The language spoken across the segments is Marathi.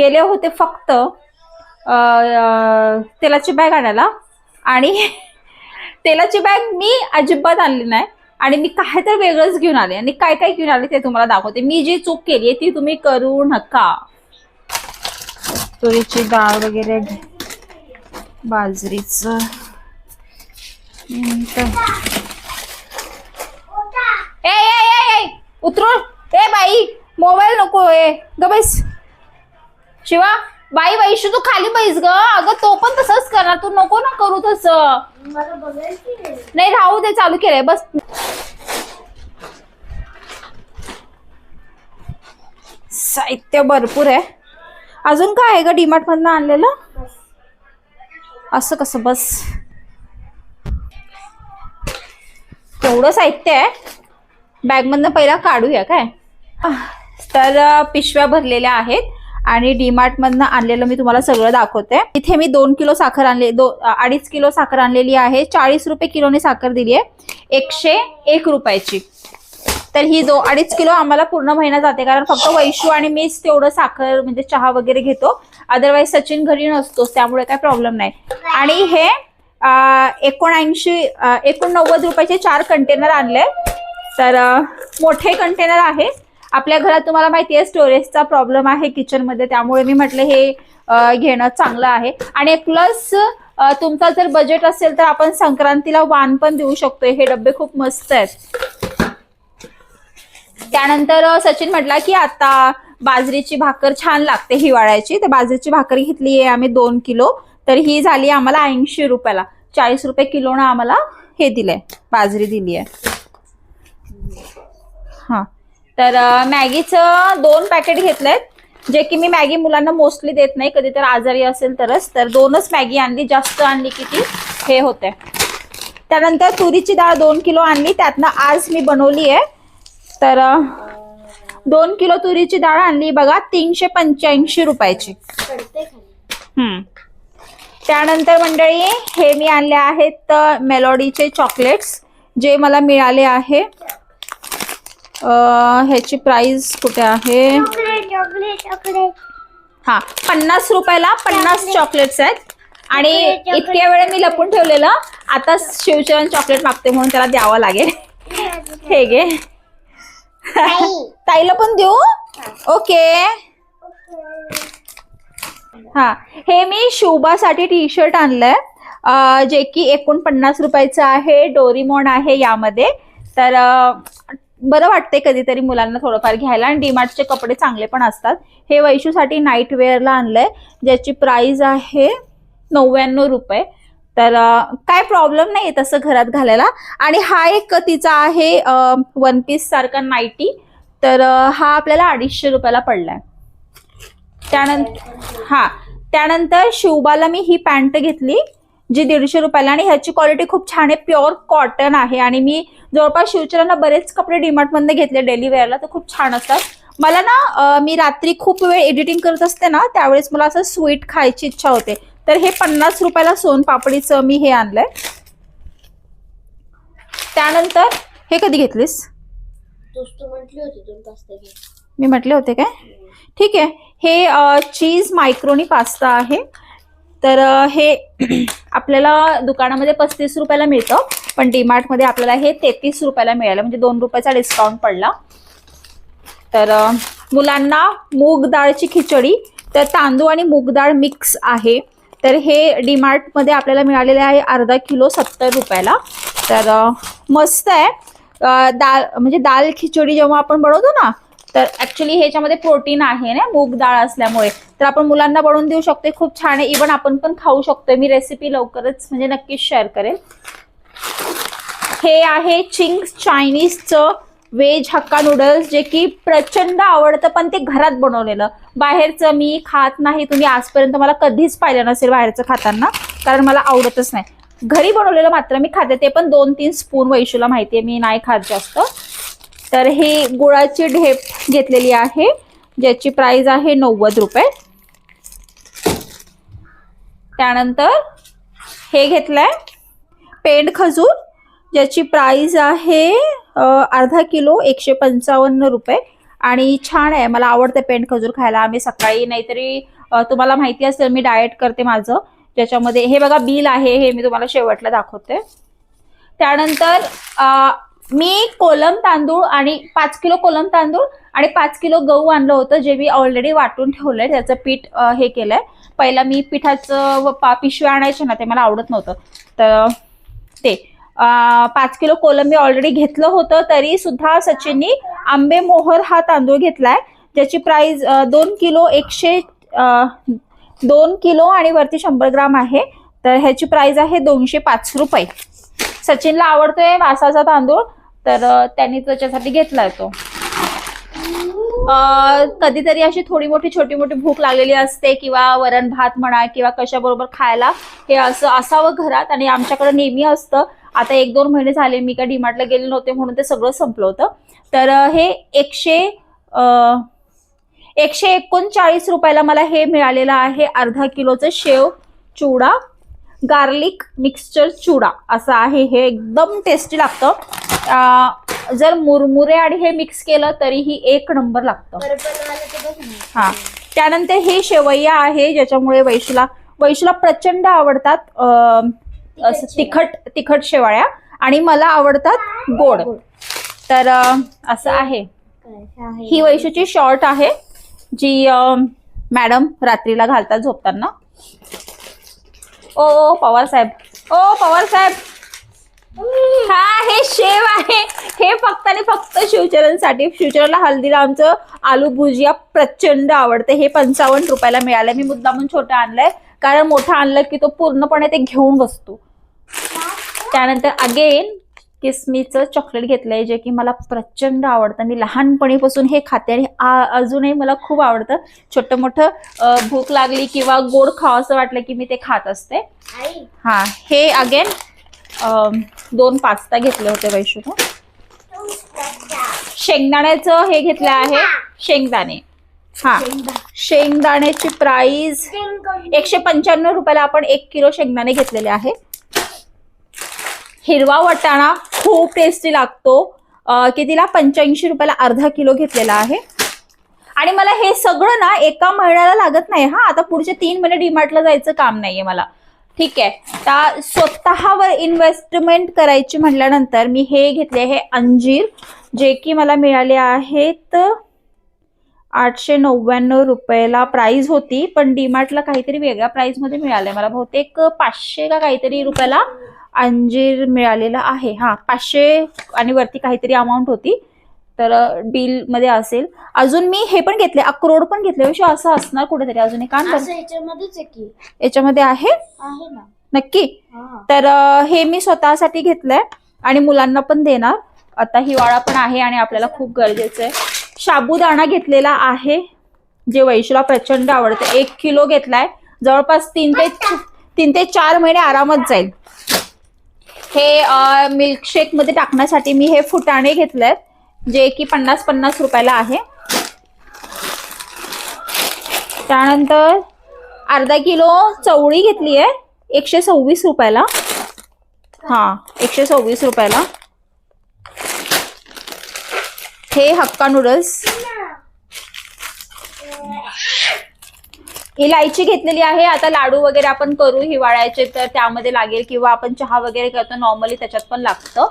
गेले होते फक्त तेलाची बॅग आणायला. आणि तेलाची बॅग मी अजिबात आणली नाही. आणि मी काय तर वेगळंच घेऊन आले. आणि काय काय घेऊन आले ते तुम्हाला दाखवते. मी जी चूक केली आहे ती तुम्ही करू नका. तुरीची डाळ वगैरे बाजरीचं. ए ए ए ए उतरून. ए बाई मोबाईल नको ए. ग बस. शिवा बाई वैशू तू खाली बैस ग. अगं तो पण तसंच करणार. तू नको ना करू तसं. नाही राहू दे चालू केलंय. बस. साहित्य भरपूर आहे. अजून काय आहे ग डीमार्ट मधनं आणलेलं. असं कसं बस. तेवढं साहित्य आहे. बॅगमधनं पहिला काढूया काय? तर पिशव्या भरलेल्या आहेत. आणि डीमार्टमधनं आणलेलं मी तुम्हाला सगळं दाखवते. इथे मी दोन किलो साखर आणले दो अडीच किलो साखर आणलेली आहे. चाळीस रुपये किलोने साखर दिली आहे. एकशे एक रुपयाची. तर ही दो अडीच किलो आम्हाला पूर्ण महिना जाते. कारण फक्त वैशू आणि मीच तेवढं साखर म्हणजे चहा वगैरे घेतो. अदरवाईज सचिन घरी नसतोच त्यामुळे काय प्रॉब्लेम नाही. आणि हे एकोणऐंशी एकोणनव्वद रुपयाचे चार कंटेनर आणले. तर मोठे कंटेनर आहे आपल्या घरात तुम्हाला माहिती आहे स्टोरेजचा प्रॉब्लेम आहे किचनमध्ये त्यामुळे मी म्हटलं हे घेणं चांगलं आहे. आणि प्लस तुमचा जर बजेट असेल तर आपण संक्रांतीला वाण पण देऊ शकतोय. हे डबे खूप मस्त आहेत. त्यानंतर सचिन म्हटला की आता बाजरीची भाकर छान लागते हिवाळ्याची. तर बाजरीची भाकर घेतली आहे आम्ही दोन किलो. तर ही झाली आम्हाला ऐंशी रुपयाला. चाळीस रुपये किलोनं आम्हाला हे दिलंय. बाजरी दिली आहे. हां. तर मॅगीचं दोन पॅकेट घेतलेत जे की मी मॅगी मुलांना मोस्टली देत नाही. कधी तर आजारी असेल तरच. तर दोनच मॅगी आणली जास्त आणली की ती हे होते. त्यानंतर तुरीची डाळ दोन किलो आणली. त्यातनं आज मी बनवली आहे. तर दोन किलो तुरीची डाळ आणली. बघा तीनशे पंच्याऐंशी रुपयाची. हम्म. त्यानंतर मंडळी हे मी आणले आहेत मेलोडीचे चॉकलेट्स जे मला मिळाले आहे. ह्याची प्राइस कुठे आहे? हा पन्नास रुपयाला पन्नास चॉकलेट्स आहेत. आणि. इतक्या वेळ मी लपून ठेवलेलं. आता शिवचरण चॉकलेट मागते म्हणून त्याला द्यावं लागेल. हे घे. ताईला पण देऊ? ओके. हा हे मी शोभासाठी टी शर्ट आणलंय जे की एकोणपन्नास रुपयाचं आहे डोरीमोन आहे यामध्ये. तर बरं वाटते कधीतरी मुलांना थोडंफार घ्यायला. आणि डीमार्टचे कपडे चांगले पण असतात. हे वैशूसाठी नाईट वेअरला आणलंय. ज्याची प्राइस आहे नव्याण्णव रुपये. तर काय प्रॉब्लेम नाही तसं घरात घालायला. आणि हा एक तिचा आहे वन पीस सारखा नाईटी तर हा आपल्याला अडीचशे रुपयाला पडलाय. त्यानंतर हा. त्यानंतर शिवबाला मी ही पॅन्ट घेतली. जी दीडशे रुपयाला. आणि ह्याची क्वालिटी खूप छान आहे. प्युअर कॉटन आहे. आणि मी जवळपास शिवचरांना बरेच कपडे डीमार्ट मधनं घेतले. डेली वेअरला तर खूप छान असतात. मला ना मी रात्री खूप वेळ एडिटिंग करत असते ना त्यावेळेस मला असं स्वीट खायची इच्छा होते. तर हे पन्नास रुपयाला सोन पापडीचं मी हे आणलंय. त्यानंतर हे कधी घेतलीस? मी म्हटले होते काय? ठीक आहे. हे चीज मायक्रोनी पास्ता आहे. तर हे आपल्याला दुकानामध्ये पस्तीस रुपयाला मिळतं पण डीमार्टमध्ये आपल्याला हे तेहतीस रुपयाला मिळालं म्हणजे दोन रुपयाचा डिस्काउंट पडला. तर मुलांना मूग डाळची खिचडी तर तांदूळ आणि मूग डाळ मिक्स आहे. तर हे डीमार्टमध्ये आपल्याला मिळालेले आहे अर्धा किलो सत्तर रुपयाला. तर मस्त आहे. दाल म्हणजे दाल खिचडी जेव्हा आपण बनवतो ना तर ऍक्च्युली ह्याच्यामध्ये प्रोटीन आहे ना मूग डाळ असल्यामुळे. तर आपण मुलांना बनवून देऊ शकतो खूप छान आहे. इवन आपण पण खाऊ शकतोय. मी रेसिपी लवकरच म्हणजे नक्कीच शेअर करेल हे आहे चिंग्स चायनीजचं व्हेज हक्का नूडल्स जे की प्रचंड आवडतं पण ते घरात बनवलेलं. बाहेरचं मी खात नाही. तुम्ही आजपर्यंत मला कधीच पाहिलं नसेल बाहेरचं खाताना कारण मला आवडतच नाही. घरी बनवलेलं मात्र मी खाते. ते पण दोन तीन स्पून वैशूला माहिती आहे मी नाही खात जास्त. तर ही गुळाची ढेप घेतलेली आहे ज्याची प्राइस आहे नव्वद रुपये. त्यानंतर हे घेतलंय पेंड खजूर ज्याची प्राइस आहे अर्धा किलो एकशे पंचावन्न रुपये. आणि छान आहे मला आवडतं पेंट खजूर खायला. आम्ही सकाळी नाहीतरी तुम्हाला माहिती असेल मी डाएट करते माझं. ज्याच्यामध्ये हे बघा बिल आहे हे मी तुम्हाला शेवटला दाखवते. त्यानंतर मी कोलम तांदूळ आणि पाच किलो कोलम तांदूळ आणि पाच किलो गहू आणलं होतं जे मी ऑलरेडी वाटून ठेवलंय. त्याचं पीठ हे केलंय. पहिला मी पिठाचं व पा पिशव्या आणायचे ना ते मला आवडत नव्हतं. तर ते पाच किलो कोलम मी ऑलरेडी घेतलं होतं तरी सुद्धा सचिननी आंबे मोहर हा तांदूळ घेतलाय. ज्याची प्राइस दोन किलो एकशे दोन किलो आणि वरती शंभर ग्राम आहे. तर ह्याची प्राइस आहे दोनशे पाच रुपये. सचिनला आवडतोय वासाचा तांदूळ. तर त्यांनी त्याच्यासाठी घेतलाय तो. कधीतरी अशी थोडी मोठी छोटी मोठी भूक लागलेली असते किंवा वरण भात म्हणा किंवा कशाबरोबर खायला हे असं असावं घरात आणि आमच्याकडे नेहमी असतं. आता एक दोन महिने झाले मी काय डीमार्टला गेले नव्हते म्हणून ते सगळं संपलं होतं. तर हे एकशे एकशे एकोणचाळीस रुपयाला मला हे मिळालेलं आहे अर्धा किलोचं शेव चिवडा गार्लिक मिक्सचर चिवडा असं आहे हे एकदम टेस्टी लागतं. जर मुरमुरे आणि हे मिक्स केलं तरीही एक नंबर लागतं. हा. त्यानंतर हे शेवय्या आहे ज्याच्यामुळे वैशूला वैशूला प्रचंड आवडतात तिखट तिखट शेवाळ्या. आणि मला आवडतात गोड. तर असं आहे. हे वैशूची शॉर्ट आहे जी मॅडम रात्रीला घालतात झोपताना. ओ ओ पवार साहेब. ओ पवार साहेब. हा हे शेव आहे. हे फक्त आणि फक्त शिवचरणसाठी. शिवचरणला हल्दीला आमचं आलू भुजिया प्रचंड आवडते. हे पंचावन्न रुपयाला मिळालं मी मुद्दामून छोटं आणलंय. कारण मोठं आणलं की तो पूर्णपणे ते घेऊन बसतो. त्यानंतर अगेन किसमीचं चॉकलेट घेतलंय जे की मला प्रचंड आवडतं. मी लहानपणीपासून हे खाते आणि अजूनही मला खूप आवडतं. छोटं मोठं भूक लागली किंवा गोड खावं असं वाटलं की मी ते खात असते. हा हे अगेन दोन पास्ता घेतले होते वैशून शेंगदाण्याचं हे घेतलं आहे. शेंगदाणे. हा शेंगदाण्याची प्राइस एकशे पंच्याण्णव रुपयाला आपण एक किलो शेंगदाणे घेतलेले आहे. हिरवा वटाणा खूप टेस्टी लागतो. कितीला? पंच्याऐंशी रुपयाला अर्धा किलो घेतलेला आहे. आणि मला हे सगळं ना एका महिन्याला लागत नाही हा. आता पुढचे तीन महिने डीमार्टला जायचं काम नाहीये मला. ठीक आहे. तर स्वतःवर इन्व्हेस्टमेंट करायची म्हटल्यानंतर मी हे घेतले आहे अंजीर जे की मला मिळाले आहेत आठशे नव्याण्णव रुपयाला प्राइस होती पण डीमार्टला काहीतरी वेगळ्या प्राईजमध्ये मिळालंय. मला बहुतेक पाचशे का काहीतरी रुपयाला अंजीर मिळालेला आहे. हा पाचशे आणि वरती काहीतरी अमाऊंट होती. तर बिलमध्ये असेल. अजून मी हे पण घेतले अक्रोड पण घेतले विषय असं असणार कुठेतरी. अजून एक याच्यामध्ये आहे? नक्की? तर हे मी स्वतःसाठी घेतलंय आणि मुलांना पण देणार. आता हिवाळा पण आहे आणि आपल्याला खूप गरजेचं आहे. साबुदाणा घेतलेला आहे. जे वैशूला प्रचंड आवडतं. एक किलो घेतलाय. जवळपास तीन ते तीन ते चार महिने आरामात जाईल. हे मिल्कशेकमध्ये टाकण्यासाठी मी हे फुटाणे घेतलेत जे की पन्नास पन्नास रुपयाला आहे. त्यानंतर अर्धा किलो चवळी घेतली आहे एकशे सव्वीस रुपयाला. हा एकशे सव्वीस रुपयाला. हे हक्का नूडल्स इलायची घेतलेली आहे. आता लाडू वगैरे आपण करू हिवाळ्याचे तर त्यामध्ये लागेल किंवा आपण चहा वगैरे करतो नॉर्मली त्याच्यात पण लागतं.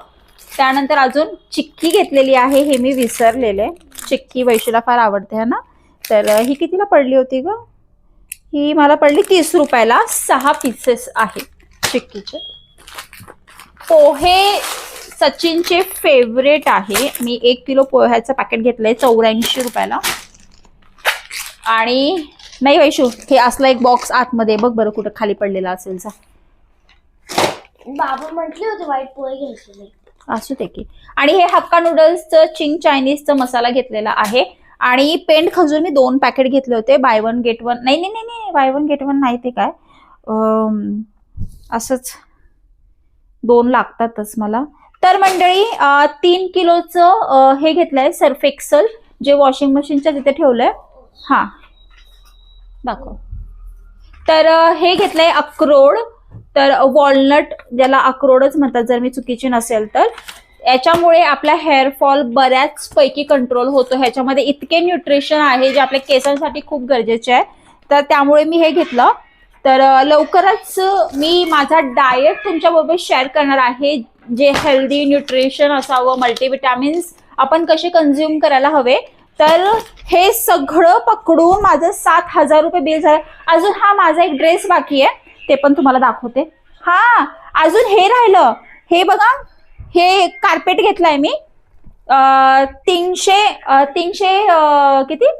त्यानंतर अजून चिक्की घेतलेली आहे हे मी विसरलेले. चिक्की वैशूला फार आवडते है ना? तर ही कितीला पडली होती ग? ही मला पडली तीस रुपयाला. सहा पीसेस आहे चिक्कीचे. पोहे सचिनचे फेवरेट आहे. मी एक किलो पोह्याचं पॅकेट घेतलंय चौऱ्याऐंशी रुपयाला. आणि नाही वैशू हे असला एक बॉक्स आतमध्ये. बघ बरं कुठं खाली पडलेला असेल जा. बाबा म्हटले होते वाईट पोहे घ्यायचे. असू दे की. आणि हे हक्का नूडल्सचं चिंग चायनीजचं मसाला घेतलेला आहे. आणि पेंट खजूर मी दोन पॅकेट घेतले होते. बाय वन गेट वन नाही नाही नाही नाही बाय वन गेट वन नाही ते काय. असंच दोन लागतातच मला. तर मंडळी तीन किलोचं हे घेतलंय सर्फ एक्सल जे वॉशिंग मशीनच्या तिथे ठेवलंय. हा. दाखव. तर हे घेतलंय अक्रोड. तर वॉलनट ज्याला अक्रोडच म्हणतात जर मी चुकीची नसेल तर. याच्यामुळे आपला हेअरफॉल बऱ्याच पैकी कंट्रोल होतो. ह्याच्यामध्ये इतके न्यूट्रिशन आहे जे आपल्या केसांसाठी खूप गरजेचे आहे. तर त्यामुळे मी हे घेतलं. तर लवकरच मी माझा डाएट तुमच्याबरोबर शेअर करणार आहे. जे हेल्दी न्यूट्रिशन असावं मल्टीविटॅमिन्स आपण कसे कन्झ्युम करायला हवे तर हे सगळं पकडून माझं सात हजार रुपये बिल झालं. अजून हा माझा एक ड्रेस बाकी आहे. ते पण तुम्हाला दाखवते. हा अजून हे राहिलं. हे बघा हे कार्पेट घेतलंय मी. तीनशे तीनशे किती?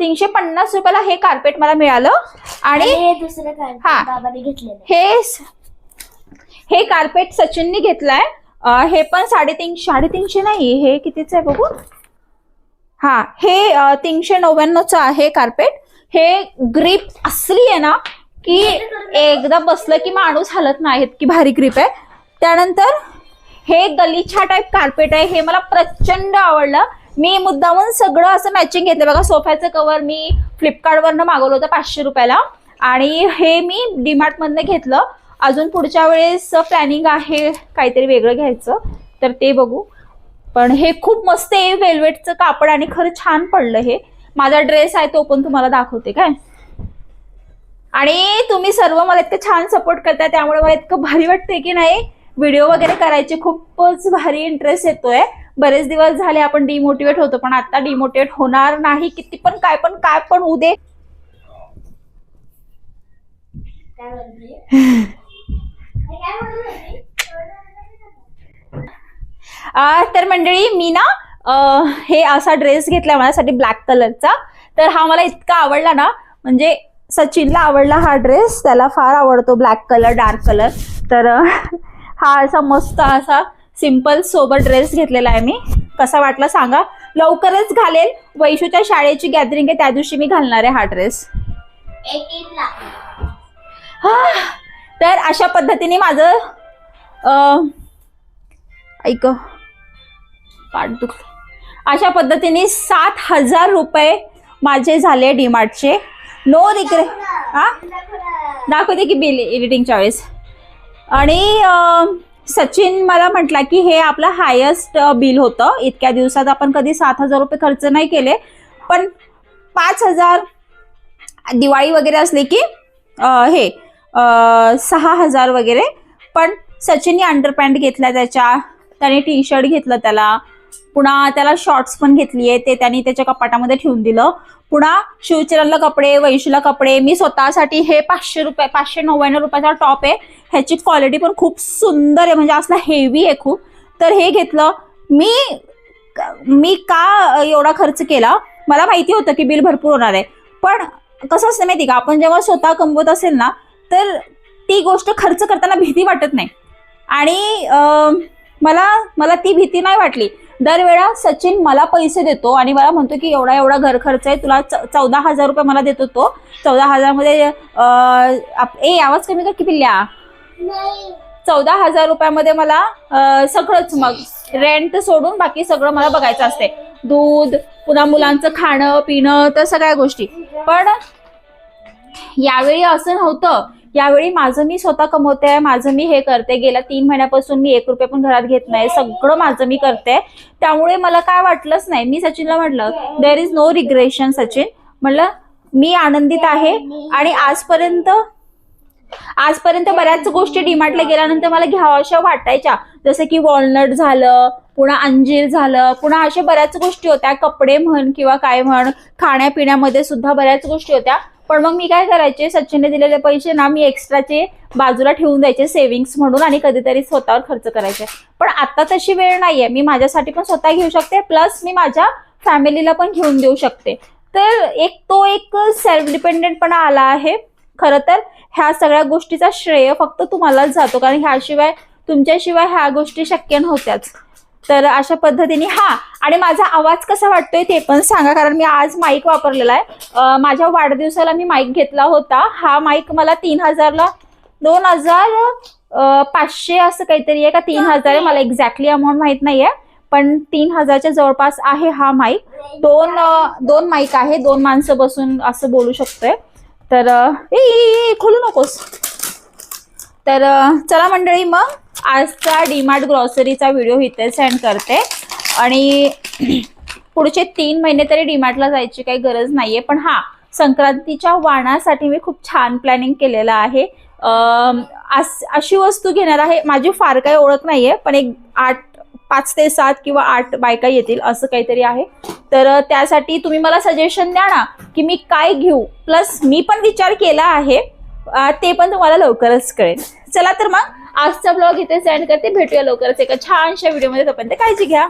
तीनशे पन्नास रुपयाला हे कार्पेट मला मिळालं. आणि हे दुसरं हा. हे हे कार्पेट सचिननी घेतलंय. हे पण साडेतीन साडेतीनशे नाही हे कितीचं आहे बघू? हा हे तीनशे नव्याण्णवचं आहे कार्पेट हे ग्रीप असली आहे ना की एकदा बसलं की माणूस हलत नाहीत की भारी ग्रीप आहे. त्यानंतर हे गलिछा टाईप कार्पेट आहे. हे मला प्रचंड आवडलं. मी मुद्दामून सगळं असं मॅचिंग घेतलं. बघा सोफ्याचं कवर मी फ्लिपकार्टवरनं मागवलं होतं पाचशे रुपयाला. आणि हे मी डीमार्टमधनं घेतलं. अजून पुढच्या वेळेस प्लॅनिंग आहे काहीतरी वेगळं घ्यायचं. तर ते बघू. पण हे खूप मस्त आहे वेल्वेटचं कापड आणि खरं छान पडलं हे. माझा ड्रेस आहे तो पण तुम्हाला दाखवते काय? आणि तुम्ही सर्व मला इतकं छान सपोर्ट करताय त्यामुळे मला इतकं भारी वाटतंय की नाही? व्हिडिओ वगैरे करायचे खूपच भारी इंटरेस्ट येतोय. बरेच दिवस झाले आपण डिमोटिवेट होतो पण आता डिमोटिवेट होणार नाही. किती पण काय पण काय पण होऊ दे. काय म्हणते हे काय म्हणत होती? आ, तर मंडळी मी ना हे असा ड्रेस घेतला माझ्यासाठी ब्लॅक कलरचा तर हा मला इतका आवडला ना म्हणजे सचिनला आवडला हा ड्रेस त्याला फार आवडतो ब्लॅक कलर डार्क कलर तर हा असा मस्त असा सिंपल सोबत ड्रेस घेतलेला आहे मी. कसा वाटला सांगा? लवकरच घालेल. वैशूच्या शाळेची गॅदरिंग आहे त्या दिवशी मी घालणार आहे हा ड्रेस 18 ला हा, तर अशा पद्धतीने माझं ऐक. पाठ दुख अशा पद्धतीने सात हजार रुपये माझे झाले डीमार्टचे. नो रिग्रे हा? दाखवते की बिल एडिटिंगच्या वेळेस. आणि सचिन मला म्हटला की हे आपलं हायस्ट बिल होतं. इतक्या दिवसात आपण कधी सात हजार रुपये खर्च नाही केले. पण पाच हजार दिवाळी वगैरे असली की आ, हे सहा हजार वगैरे. पण सचिनने अंडरपॅन्ट घेतला त्याच्या त्याने टी शर्ट घेतलं त्याला. पुन्हा त्याला शॉर्ट्स पण घेतली आहे ते त्यांनी त्याच्या कपाटामध्ये ठेवून दिलं. पुन्हा शिवचरणला कपडे वैशूला कपडे मी स्वतःसाठी हे पाचशे रुपये पाचशे नव्याण्णव रुपयाचा टॉप आहे. ह्याची क्वालिटी पण खूप सुंदर आहे म्हणजे असला हेवी आहे खूप. तर हे घेतलं. मी मी का एवढा खर्च केला? मला माहिती होतं की बिल भरपूर होणार आहे. पण कसं असतं माहिती का? आपण जेव्हा स्वतः कमवत असेल ना तर ती गोष्ट खर्च करताना भीती वाटत नाही. आणि मला मला ती भीती नाही वाटली. दरवेळा सचिन मला पैसे देतो आणि मला म्हणतो की एवढा एवढा घर खर्च आहे तुला चौदा हजार रुपये मला देतो तो. चौदा हजारमध्ये ए आवाज कमी कर की पिल्ल्या? नाही. चौदा हजार रुपयामध्ये मला सगळंच मग. रेंट सोडून बाकी सगळं मला बघायचं असते दूध पुन्हा मुलांचं खाणं पिणं तर सगळ्या गोष्टी. पण यावेळी असं नव्हतं. यावेळी माझं मी स्वतः कमवते माझं मी हे करते. गेल्या तीन महिन्यापासून मी एक रुपये पण घरात घेत नाही. सगळं माझं मी करते. त्यामुळे मला काय वाटलंच नाही. मी सचिनला म्हटलं there is no regression Sachin. म्हटलं मी आनंदित आहे आणि आजपर्यंत आजपर्यंत बऱ्याच गोष्टी डिमार्टला गेल्यानंतर मला घ्यावाशा वाटायच्या. जसं की वॉलनट झालं पुन्हा अंजीर झालं पुन्हा अशा बऱ्याच गोष्टी होत्या. कपडे म्हण किंवा काय म्हण खाण्यापिण्यामध्ये सुद्धा बऱ्याच गोष्टी होत्या. पण मग मी काय करायचे? सचिनने दिलेले पैसे ना मी एक्स्ट्राचे बाजूला ठेवून द्यायचे सेव्हिंग्स म्हणून आणि कधीतरी स्वतःवर खर्च करायचे. पण आता तशी वेळ नाहीये. मी माझ्यासाठी पण स्वतः घेऊ शकते. प्लस मी माझ्या फॅमिलीला पण घेऊन देऊ शकते. तर एक तो एक सेल्फ डिपेंडेंटपणा आला आहे. खरं तर ह्या सगळ्या गोष्टीचा श्रेय फक्त तुम्हालाच जातो. कारण ह्याशिवाय तुमच्याशिवाय ह्या गोष्टी शक्य नव्हत्याच. तर अशा पद्धतीने हा. आणि माझा आवाज कसा वाटतोय ते पण सांगा कारण मी आज माईक वापरलेला आहे. माझ्या वाढदिवसाला मी माईक घेतला होता. हा माईक मला तीन हजारला दोन हजार पाचशे असं काहीतरी आहे का? तीन हजार आहे. मला एक्झॅक्टली अमाऊंट माहीत नाहीये. पण तीन हजारच्या जवळपास आहे हा माईक दोन दोन माईक आहे. दोन माणसं बसून असं बोलू शकतोय. तर ए, खोलू नकोस. तर चला मंडळी मग आजचा डीमार्ट ग्रॉसरीचा व्हिडिओ इथे सेंड करते. आणि पुढचे तीन महिने तरी डीमार्टला जायची काही गरज नाहीये. पण हा संक्रांतीच्या वाणासाठी मी खूप छान प्लॅनिंग केलेलं आहे. अशी वस्तू घेणार आहे. माझी फार काही ओळख नाहीये पण एक आठ पाच ते सात किंवा आठ बायका येतील असं काहीतरी आहे. तर त्यासाठी तुम्ही मला सजेशन द्या ना की मी काय घेऊ. प्लस मी पण विचार केला आहे. ते पण तुम्हाला लवकरच कळेल. चला तर मग आजचा ब्लॉग इथे सेंड करते. भेटूया लवकरच एका छानशा व्हिडिओमध्ये तोपर्यंत काळजी घ्या.